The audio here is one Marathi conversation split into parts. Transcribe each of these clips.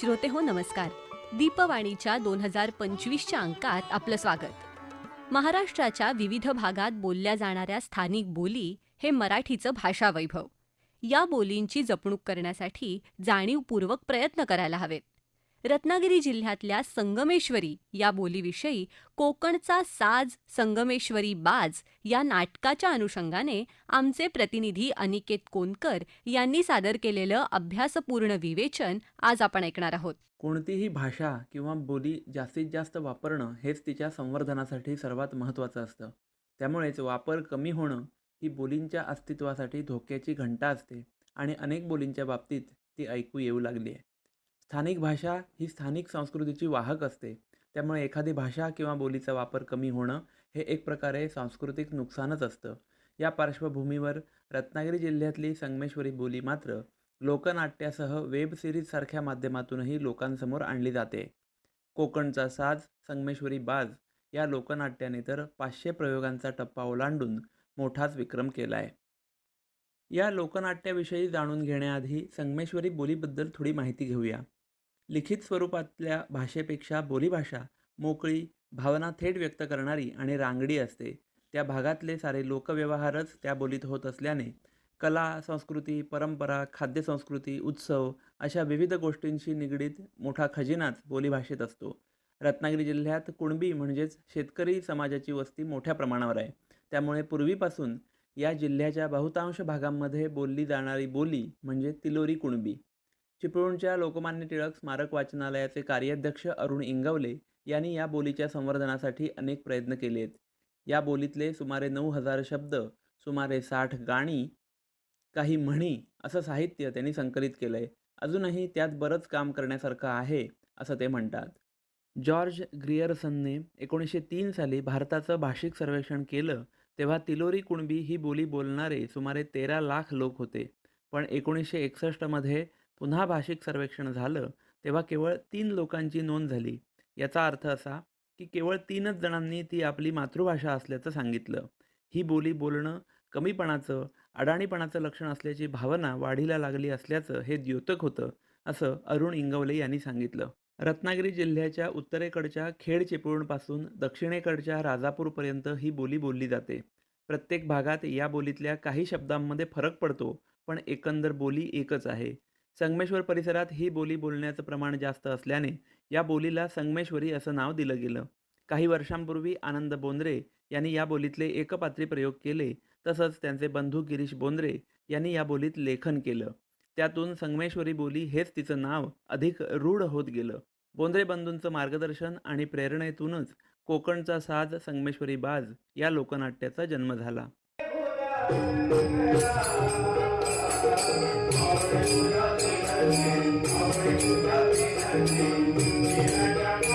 श्रोते हो नमस्कार. दीपवाणीच्या दोन हजार पंचवीसच्या अंकात आपलं स्वागत. महाराष्ट्राच्या विविध भागात बोलल्या जाणाऱ्या स्थानिक बोली हे मराठीचं भाषा वैभव या बोलींची जपणूक करण्यासाठी जाणीवपूर्वक प्रयत्न करायला हवेत. रत्नागिरी जिल्ह्यातल्या संगमेश्वरी या बोलीविषयी कोकणचा साज संगमेश्वरी बाज या नाटकाच्या अनुषंगाने आमचे प्रतिनिधी अनिकेत कोनकर यांनी सादर केलेलं अभ्यासपूर्ण विवेचन आज आपण ऐकणार आहोत. कोणतीही भाषा किंवा बोली जास्तीत जास्त वापरणं हेच तिच्या संवर्धनासाठी सर्वात महत्त्वाचं असतं. त्यामुळेच वापर कमी होणं ही बोलींच्या अस्तित्वासाठी धोक्याची घंटा असते आणि अनेक बोलींच्या बाबतीत ती ऐकू येऊ लागली आहे स्थानिक भाषा ही स्थानिक संस्कृतीची वाहक असते. त्यामुळे एखादी भाषा किंवा बोलीचा वापर कमी होणं हे एक प्रकारे सांस्कृतिक नुकसानच असतं. या पार्श्वभूमीवर रत्नागिरी जिल्ह्यातली संगमेश्वरी बोली मात्र लोकनाट्यासह वेब सिरीजसारख्या माध्यमातूनही लोकांसमोर आणली जाते. कोकणचा साज संगमेश्वरी बाज या लोकनाट्याने तर पाचशे प्रयोगांचा टप्पा ओलांडून मोठाच विक्रम केला आहे या लोकनाट्याविषयी जाणून घेण्याआधी संगमेश्वरी बोलीबद्दल थोडी माहिती घेऊया. लिखित स्वरूपातल्या भाषेपेक्षा बोलीभाषा मोकळी भावना थेट व्यक्त करणारी आणि रांगडी असते. त्या भागातले सारे लोकव्यवहारच त्या बोलीत होत असल्याने कला संस्कृती परंपरा खाद्यसंस्कृती उत्सव अशा विविध गोष्टींशी निगडीत मोठा खजिनाच बोलीभाषेत असतो. रत्नागिरी जिल्ह्यात कुणबी म्हणजेच शेतकरी समाजाची वस्ती मोठ्या प्रमाणावर आहे. त्यामुळे पूर्वीपासून या जिल्ह्याच्या बहुतांश भागांमध्ये बोलली जाणारी बोली म्हणजे तिलोरी कुणबी. चिपळूणच्या लोकमान्य टिळक स्मारक वाचनालयाचे कार्याध्यक्ष अरुण इंगवले यांनी या बोलीच्या संवर्धनासाठी अनेक प्रयत्न केले आहेत. या बोलीतले सुमारे नऊ हजार शब्द सुमारे साठ गाणी काही म्हणी असं साहित्य त्यांनी संकलित केलं आहे अजूनही त्यात बरंच काम करण्यासारखं आहे असं ते म्हणतात. जॉर्ज ग्रियरसनने एकोणीसशे तीन साली भारताचं भाषिक सर्वेक्षण केलं तेव्हा तिलोरी कुणबी ही बोली बोलणारे सुमारे तेरा लाख लोक होते. पण एकोणीसशे एकसष्टमध्ये पुन्हा भाषिक सर्वेक्षण झालं तेव्हा केवळ तीन लोकांची नोंद झाली. याचा अर्थ असा की केवळ तीनच जणांनी ती आपली मातृभाषा असल्याचं सांगितलं. ही बोली बोलणं कमीपणाचं अडाणीपणाचं लक्षण असल्याची भावना वाढीला लागली असल्याचं हे द्योतक होतं असं अरुण इंगवले यांनी सांगितलं. रत्नागिरी जिल्ह्याच्या उत्तरेकडच्या खेड चिपळूणपासून दक्षिणेकडच्या राजापूरपर्यंत ही बोली बोलली जाते. प्रत्येक भागात या बोलीतल्या काही शब्दांमध्ये फरक पडतो पण एकंदर बोली एकच आहे. संगमेश्वर परिसरात ही बोली बोलण्याचं प्रमाण जास्त असल्याने या बोलीला संगमेश्वरी असं नाव दिलं गेलं. काही वर्षांपूर्वी आनंद बोंद्रे यांनी या बोलीतले एकपात्री प्रयोग केले तसंच त्यांचे बंधू गिरीश बोंद्रे यांनी या बोलीत लेखन केलं. त्यातून संगमेश्वरी बोली हेच तिचं नाव अधिक रूढ होत गेलं. बोंद्रे बंधूंचं मार्गदर्शन आणि प्रेरणेतूनच कोकणचा साज संगमेश्वरी बाज या लोकनाट्याचा जन्म झाला. Thank you.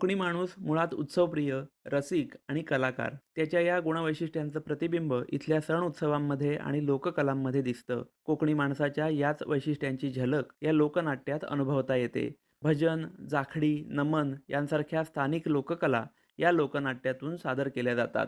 कोकणी माणूस मुळात उत्सवप्रिय रसिक आणि कलाकार. त्याच्या या गुणवैशिष्ट्यांचं प्रतिबिंब इथल्या सण उत्सवांमध्ये आणि लोककलांमध्ये दिसतं. कोकणी माणसाच्या याच वैशिष्ट्यांची झलक या लोकनाट्यात अनुभवता येते. भजन जाखडी नमन यांसारख्या स्थानिक लोककला या लोकनाट्यातून सादर केल्या जातात.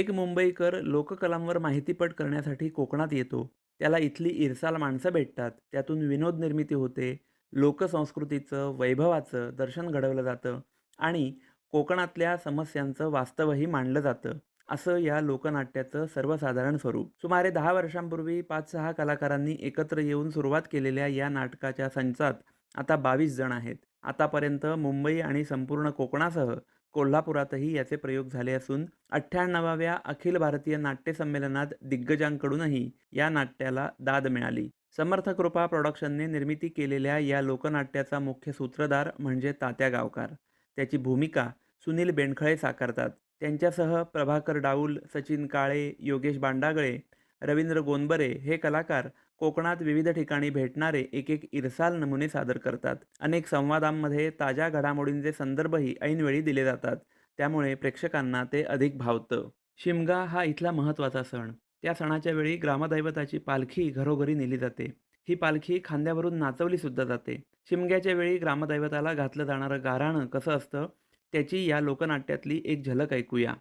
एक मुंबईकर लोककलांवर माहितीपट करण्यासाठी कोकणात येतो. त्याला इथली इरसाल माणसं भेटतात. त्यातून विनोद निर्मिती होते. लोकसंस्कृतीचं वैभवाचं दर्शन घडवलं जातं आणि कोकणातल्या समस्यांचं वास्तवही मांडलं जातं. असं या लोकनाट्याचं सर्वसाधारण स्वरूप. सुमारे दहा वर्षांपूर्वी पाच सहा कलाकारांनी एकत्र येऊन सुरुवात केलेल्या या नाटकाच्या संचात आता बावीस जण आहेत. आतापर्यंत मुंबई आणि संपूर्ण कोकणासह कोल्हापुरातही याचे प्रयोग झाले असून अठ्ठ्याण्णवाव्या अखिल भारतीय नाट्य संमेलनात दिग्गजांकडूनही या नाट्याला दाद मिळाली. समर्थ कृपा प्रॉडक्शनने निर्मिती केलेल्या या लोकनाट्याचा मुख्य सूत्रधार म्हणजे तात्या गावकार. त्याची भूमिका सुनील बेंडखळे साकारतात. त्यांच्यासह प्रभाकर डाऊल सचिन काळे योगेश बांडागळे रवींद्र गोंदबरे हे कलाकार कोकणात विविध ठिकाणी भेटणारे एक एक इरसाल नमुने सादर करतात. अनेक संवादांमध्ये ताज्या घडामोडींचे संदर्भही ऐनवेळी दिले जातात. त्यामुळे प्रेक्षकांना ते अधिक भावतं. शिमगा हा इथला महत्त्वाचा सण. त्या सणाच्या वेळी ग्रामदैवताची पालखी घरोघरी नेली जाते. ही पालखी खांद्यावरून नाचवली सुद्धा जाते. शिमग्याच्या वेळी ग्रामदैवताला घातलं जाणारं गाराणं कसं असतं त्याची या लोकनाट्यातली एक झलक ऐकूया.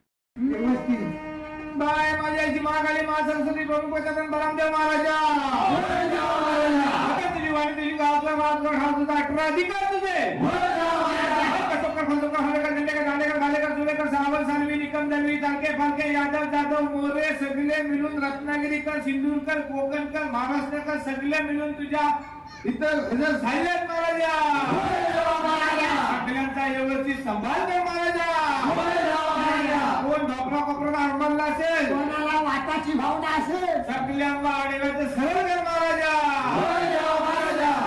बाय माझ्याची महाकाली मा सरस्वती प्रभू पचन बरामदेव महाराजा. तुझी वाणी तुझी महाराज हा तुझा अठरा अधिकार तुझे. यादव जाधव मोरे सगळे मिळून रत्नागिरीकर सिंदूरकर कोकणकर महाराष्ट्रकर सगळे मिळून तुझ्या इथं हजर झालेत महाराजा. सगळ्यांचा व्यवस्थित सांभाळ महाराजा. कोण कोपरा असेल? कोणाला वाटाची भावना असेल? सगळ्यांना आडेला सरळ कर महाराजा.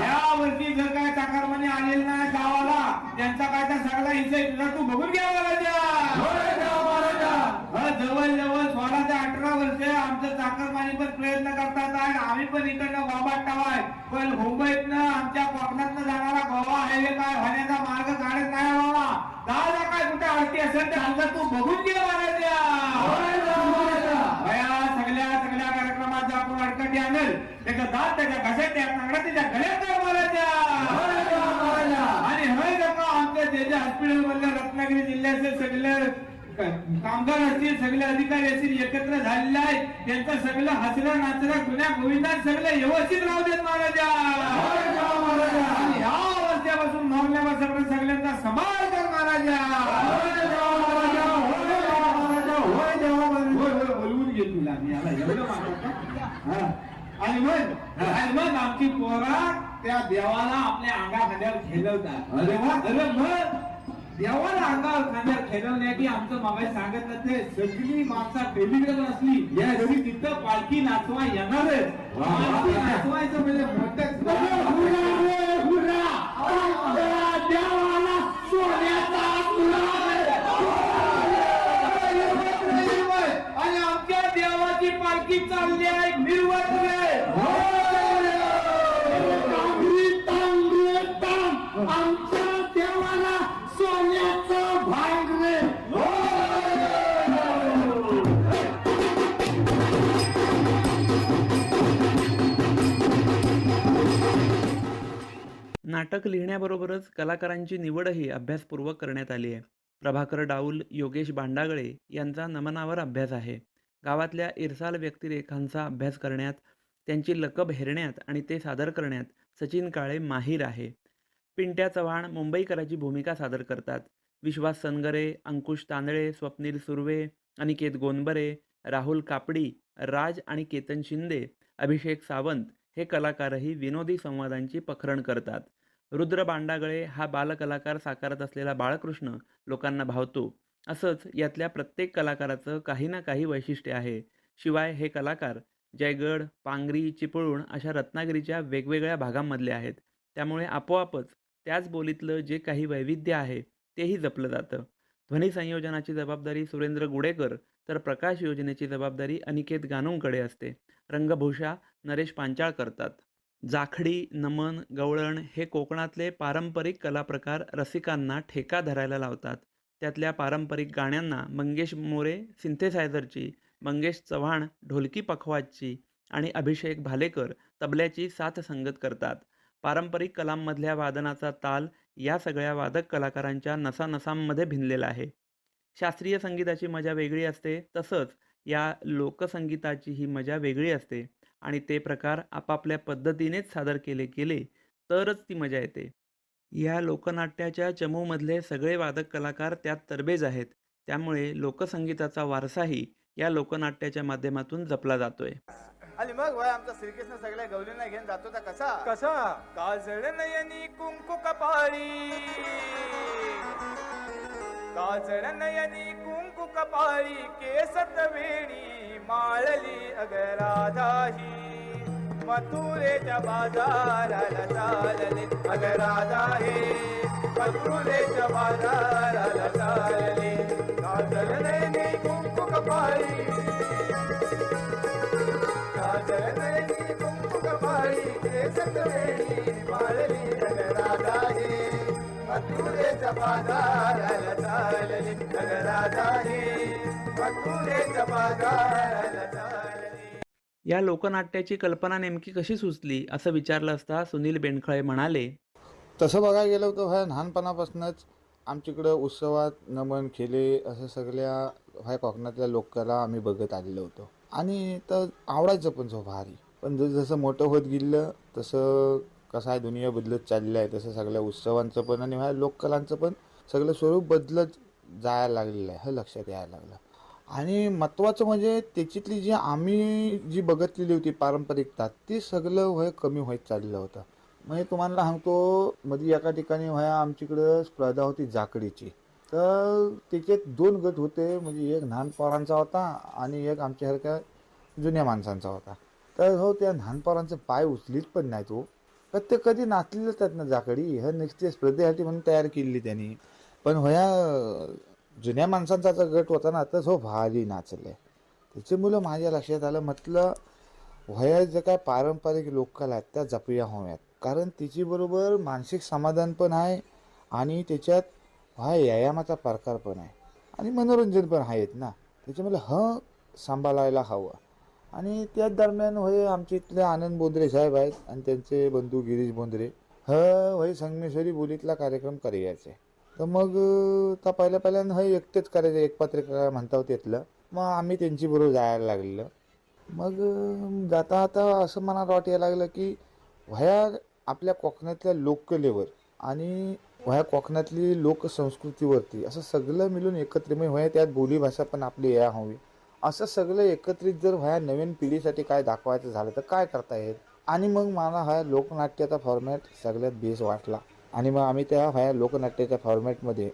या वर्षी जर काय चाकारमाने आलेले नाही गावाला त्यांचा काय त्या सगळा तुझा तू बघून घ्या महाराजा. जवळ जवळ सोळा ते अठरा वर्ष आमचं चाकरमानी पण प्रयत्न करतात आणि आम्ही पण इकडनं बाबा टावाय. पण मुंबईतनं आमच्या कोकणातनं जाणारा गोवा हायवे काय? होण्याचा मार्ग काढत नाही बाबा. दादा काय कुठे आरती असेल तर आमचा तू बघून घे महाराजा सगळ्या सगळ्या कार्यक्रमात आपण अडकटी आणल. त्याचा दात त्याच्या घशात त्या नांगडा त्याच्या गळ्यात द्या महाराजा आणि हय नका आमच्या जे जे हॉस्पिटल मधल्या रत्नागिरी जिल्ह्याचे सगळे कामगार असतील सगळे अधिकारी असतील एकत्र झालेले आहेत. त्यांचं सगळं हसणं नाचणं गुन्ह्या गोविंदात सगळं व्यवस्थित राहू देत महाराजा. ह्या वर्षापासून मारल्यावर सगळं सगळ्यांचा समाज कर महाराजा. बोलवून घे तुला. मी आला एवढं मागवतो. आणि मग आणि मग आमची पोरा त्या देवाला आपल्या अंगा खांद्यावर खेळवतात अरे वा. अरे मग देवाला अंगावर खांद्यावर खेळवण्याची आमचं मागाय सांगत ते सगळी माणसा पेलीकडे असली. तरी तिथं पालखी नाचवा येणारच. नाचवायचं म्हणजे नाटक लिहिण्याबरोबरच कलाकारांची निवडही अभ्यासपूर्वक करण्यात आली आहे. प्रभाकर डाऊल योगेश बांडागळे यांचा नमनावर अभ्यास आहे. गावातल्या इरसाल व्यक्तिरेखांचा अभ्यास करण्यात त्यांची लकब हेरण्यात आणि ते सादर करण्यात सचिन काळे माहीर आहे. पिंट्या चव्हाण मुंबईकराची भूमिका सादर करतात. विश्वास सनगरे अंकुश तांदळे स्वप्नील सुर्वे अनिकेत गोंदबरे राहुल कापडी राज आणि केतन शिंदे अभिषेक सावंत हे कलाकारही विनोदी संवादांची पखरण करतात. रुद्र बांडागळे हा बालकलाकार साकारत असलेला बाळकृष्ण लोकांना भावतो. असंच यातल्या प्रत्येक कलाकाराचं काही ना काही वैशिष्ट्य आहे. शिवाय हे कलाकार जयगड पांगरी चिपळूण अशा रत्नागिरीच्या वेगवेगळ्या भागांमधले आहेत. त्यामुळे आपोआपच त्याच बोलीतलं जे काही वैविध्य आहे तेही जपलं जातं. ध्वनी संयोजनाची जबाबदारी सुरेंद्र गुडेकर तर प्रकाश योजनेची जबाबदारी अनिकेत गानोंकडे असते. रंगभूषा नरेश पांचाळ करतात. जाखडी नमन गवळण हे कोकणातले पारंपरिक कलाप्रकार रसिकांना ठेका धरायला लावतात. त्यातल्या पारंपरिक गाण्यांना मंगेश मोरे सिंथेसायझरची मंगेश चव्हाण ढोलकी पखवाजची आणि अभिषेक भालेकर तबल्याची साथ संगत करतात. पारंपरिक कलांमधल्या वादनाचा ताल या सगळ्या वादक कलाकारांच्या नसानसांमध्ये भिनलेला आहे. शास्त्रीय संगीताची मजा वेगळी असते तसंच या लोकसंगीताची ही मजा वेगळी असते. आणि ते प्रकार आपापल्या पद्धतीनेच सादर केले गेले तरच ती मजा येते. या लोकनाट्याच्या चमूमधले सगळे वादक कलाकार त्यात तरबेज आहेत. त्यामुळे लोकसंगीताचा वारसाही या लोकनाट्याच्या माध्यमातून जपला जातोय. आणि मग वय आमचा श्रीकृष्ण सगळ्या गवलींना घेऊन जातो त्या कसा? कसा? काजळ नयनी कुंकू कपाळी. काजळ नयनी कुंकु कपाळी केसत वेणी माळली अगराधाही मथुरेच्या बाजाराला चालले अग हे मथुरेच्या बाजाराला चालले. काजळ नयनी कुंकु कपाळी. काजळ नयनी कुंकु कपाळी केसत वेणी माळली अग हे मथुरेच्या बाजाराला या लोकनाट्याची कल्पना नेमकी कशी सुचली असं विचारलं असता सुनील बेंडखळे म्हणाले तसं बघायला गेलं तर ह्या लहानपणापासूनच आमच्याकडं उत्सवात नमन खेले असं सगळ्या ह्या कोकणातल्या लोकांना आम्ही बघत आलेलो होतो. आणि तर आवडायचं पण जो भारी. पण जसं जसं मोठं होत गेलं तसं कसं आहे दुनिया बदलत चालली आहे तसं सगळ्या उत्सवांचं पण आणि ह्या लोककलांचं पण सगळं स्वरूप बदलत जायला लागलेलं आहे हे लक्षात यायला लागलं आणि महत्त्वाचं म्हणजे त्याच्यातली जी आम्ही जी बघितलेली होती पारंपरिकता ती सगळं वय कमी होत चाललं होतं. म्हणजे तुम्हाला सांगतो मध्ये एका ठिकाणी व्हाया आमच्याकडं स्पर्धा होती जाकडीची तर त्याच्यात दोन गट होते म्हणजे एक लहान पोरांचा होता आणि एक आमच्यासारख्या जुन्या माणसांचा होता. तर हो त्या लहान पोरांचे पाय उचलीत पण नाही तो हो. तर ते कधी नाचलेलंच त्यातनं ना जाकडी हे नेक्स्ट स्पर्धेसाठी म्हणून तयार केली त्यांनी. पण होया जुन्या माणसांचा जर गट होता ना तर हो भारी नाचले. मुलं माझ्या लक्षात आलं म्हटलं वया जे काय पारंपरिक लोककला आहेत त्या जपूया होव्यात. कारण तिच्याबरोबर मानसिक समाधान पण आहे आणि त्याच्यात हा व्यायामाचा प्रकार पण आहे. आणि मनोरंजन पण आहेत ना. त्याच्यामुळे ह सांभाळायला हवं. आणि त्याच दरम्यान होय आमच्या इथले आनंद बोंद्रे साहेब आहेत आणि त्यांचे बंधू गिरीश बोंद्रे. ह होय संगमेश्वरी बोलीतला कार्यक्रम करायचे. तर मग त्या पहिल्या पहिल्यांदा हे एकटेच करायचं एक पत्रिका म्हणता होते तिथलं. मग आम्ही त्यांची बरोबर जायला लागलेलं. मग जाता आता असं मला वाट यायला लागलं की वह्या आपल्या कोकणातल्या लोककलेवर आणि वह्या कोकणातली लोकसंस्कृतीवरती असं सगळं मिळून एकत्रित व्हाय त्यात बोलीभाषा पण आपली या हवी. असं सगळं एकत्रित जर व्हया नवीन पिढीसाठी काय दाखवायचं झालं तर काय करता येईल? आणि मग मला हा लोकनाट्याचा फॉर्मॅट सगळ्यात बेस वाटला. आणि मग आम्ही त्या ह्या लोकनाट्याच्या फॉर्मॅटमध्ये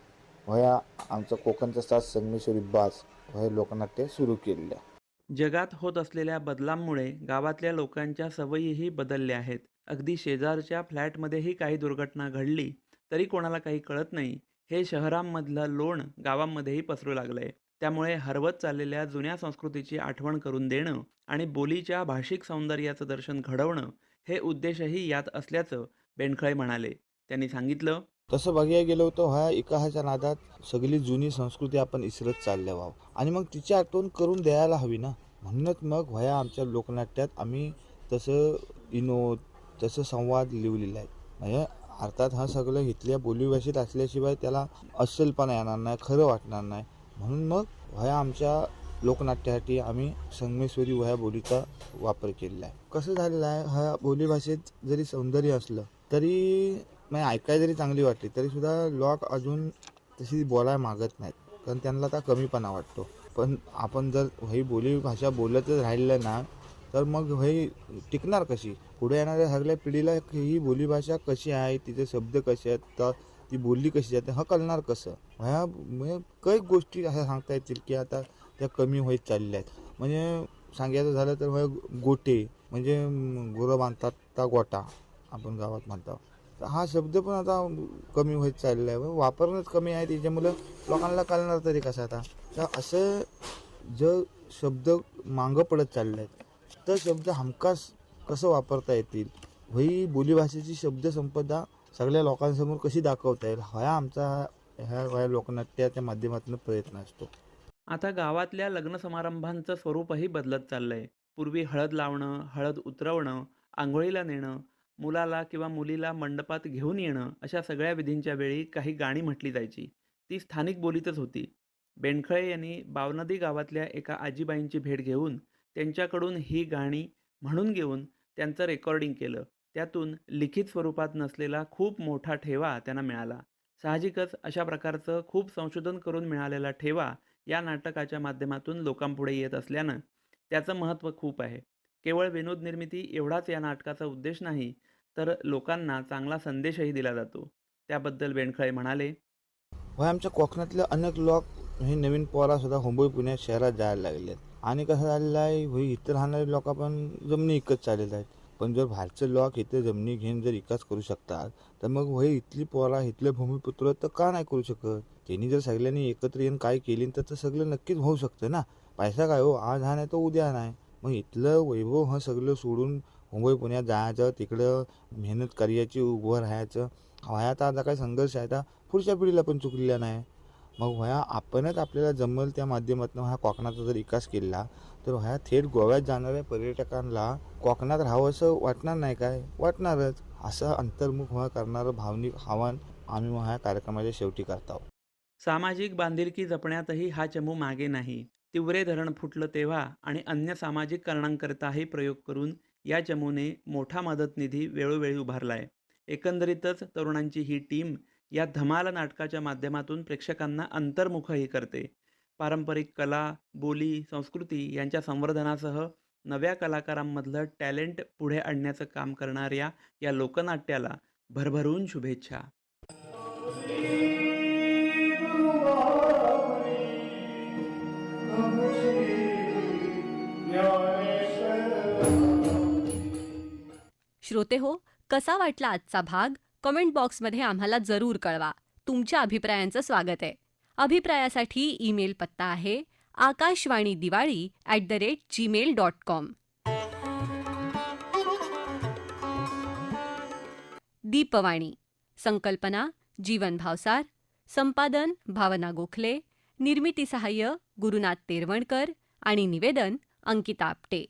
वया आमचं कोकणचं साथ संगमेश्वरी बास हे लोकनाट्य सुरू केलेलं आहे जगात होत असलेल्या बदलांमुळे गावातल्या लोकांच्या सवयीही बदलल्या आहेत. अगदी शेजारच्या फ्लॅटमध्येही काही दुर्घटना घडली तरी कोणाला काही कळत नाही. हे शहरांमधलं लोण गावांमध्येही पसरू लागलं आहे त्यामुळे हरवत चाललेल्या जुन्या संस्कृतीची आठवण करून देणं आणि बोलीच्या भाषिक सौंदर्याचं दर्शन घडवणं हे उद्देशही यात असल्याचं बेंडखळे म्हणाले. त्यांनी सांगितलं तसं बघायला गेलो होतो ह्या एकाच्या नादात सगळी जुनी संस्कृती आपण इसरत चालल्या व्हावं. आणि मग तिची आठवण करून द्यायला हवी ना. म्हणूनच मग व्हया आमच्या लोकनाट्यात आम्ही तसं विनोद तसं संवाद लिहिलेला आहे. म्हणजे अर्थात हा सगळं इथल्या बोलीभाषेत असल्याशिवाय त्याला अस्सलपणा येणार नाही खरं वाटणार नाही. म्हणून मग व्हया आमच्या लोकनाट्यासाठी आम्ही संगमेश्वरी व्हया बोलीचा वापर केलेला आहे. कसं झालेलं आहे? ह्या बोलीभाषेत जरी सौंदर्य असलं तरी म्हणजे ऐकायला जरी चांगली वाटली. तरी सुद्धा लोक अजून तशी बोलायला मागत नाहीत. कारण त्यांना आता कमीपणा वाटतो. पण आपण जर ही बोली भाषा बोलतच राहिलं ना तर मग हे टिकणार कशी? पुढे येणाऱ्या सगळ्या पिढीला ही बोलीभाषा कशी आहे तिचे शब्द कसे आहेत तर ती बोलली कशी जाते हा कळणार कसं? ह्या म्हणजे काही गोष्टी अशा सांगता येतील की आता त्या कमी होत चालल्या आहेत म्हणजे सांगायचं झालं तर गोटे म्हणजे गोरं गुरं बांधतात त्या गोटा आपण गावात म्हणतो. हा शब्द पण आता कमी होत चाललेला आहे वापरणंच कमी आहे त्याच्यामुळं लोकांना कळणार तरी कसं आता. तर असं जर शब्द मागं पडत चालले आहेत तर शब्द हमखास कसं वापरता येतील? ही बोलीभाषेची शब्दसंपदा सगळ्या लोकांसमोर कशी दाखवता येईल? हा आमचा ह्या ह्या लोकनाट्याच्या माध्यमातून प्रयत्न असतो. आता गावातल्या लग्न समारंभांचं स्वरूपही बदलत चाललंय. पूर्वी हळद लावणं हळद उतरवणं आंघोळीला नेणं मुलाला किंवा मुलीला मंडपात घेऊन येणं अशा सगळ्या विधींच्या वेळी काही गाणी म्हटली जायची. ती स्थानिक बोलीतच होती. बेंडखळे यांनी बावनदी गावातल्या एका आजीबाईंची भेट घेऊन त्यांच्याकडून ही गाणी म्हणून घेऊन त्यांचं रेकॉर्डिंग केलं. त्यातून लिखित स्वरूपात नसलेला खूप मोठा ठेवा त्यांना मिळाला. साहजिकच अशा प्रकारचं खूप संशोधन करून मिळालेला ठेवा या नाटकाच्या माध्यमातून लोकांपुढे येत असल्यानं त्याचं महत्त्व खूप आहे. केवळ विनोद निर्मिती एवढाच या नाटकाचा उद्देश नाही तर लोकांना चांगला संदेशही दिला जातो. त्याबद्दल बेणखळे म्हणाले. व आमच्या कोकणातले अनेक लोक हे नवीन पोरा सुद्धा मुंबई पुणे शहरात जायला लागले आहेत आणि कसं झालेलं आहे होय इथं राहणारे लोक पण जमिनी इकत चाललेले आहेत पण जर बाहेरचं लोक इथे जमिनी घेऊन जर इकास करू शकतात तर मग वय इथली पोरा इथले भूमिपुत्र तर का नाही करू शकत? त्यांनी जर सगळ्यांनी एकत्र येऊन काय केली तर सगळं नक्कीच होऊ शकतं ना? पैसा काय हो? आज हा नाही तर उद्या नाही. मग इथलं वैभव हा सगळं सोडून मुंबई पुण्यात जायचं तिकडं मेहनत करायची उभं राहायचं. वयात आता काही संघर्ष आहे आता पुढच्या पिढीला पण चुकलेला नाही. मग वया आपणच आपल्याला जमल त्या माध्यमातून हा कोकणाचा जर विकास केला तर वया थेट गोव्यात जाणाऱ्या पर्यटकांना कोकणात राहावं असं वाटणार नाही काय? वाटणारच. असं अंतर्मुख व्हा करणारं भावनिक आव्हान आम्ही ह्या कार्यक्रमाच्या शेवटी करतो सामाजिक बांधिलकी जपण्यातही हा चमू मागे नाही. तिवरे धरण फुटलं तेव्हा आणि अन्य सामाजिक कारणांकरताही प्रयोग करून या चमूने मोठा मदत निधी वेळोवेळी उभारला आहे एकंदरीतच तरुणांची ही टीम या धमाल नाटकाच्या माध्यमातून प्रेक्षकांना अंतर्मुखही करते. पारंपरिक कला बोली संस्कृती यांच्या संवर्धनासह नव्या कलाकारांमधलं टॅलेंट पुढे आणण्याचं काम करणाऱ्या या लोकनाट्याला भरभरून शुभेच्छा. श्रोते हो कसा वाटला आजचा भाग? कमेंट बॉक्समध्ये आम्हाला जरूर कळवा. तुमच्या अभिप्रायांचं स्वागत आहे. अभिप्रायासाठी ईमेल पत्ता आहे Akashvani Diwali at the rate Gmail dot com Deepvani संकल्पना जीवन भावसार संपादन भावना गोखले निर्मिती सहाय्य गुरुनाथ तेरवणकर आणि निवेदन अंकिता आपटे.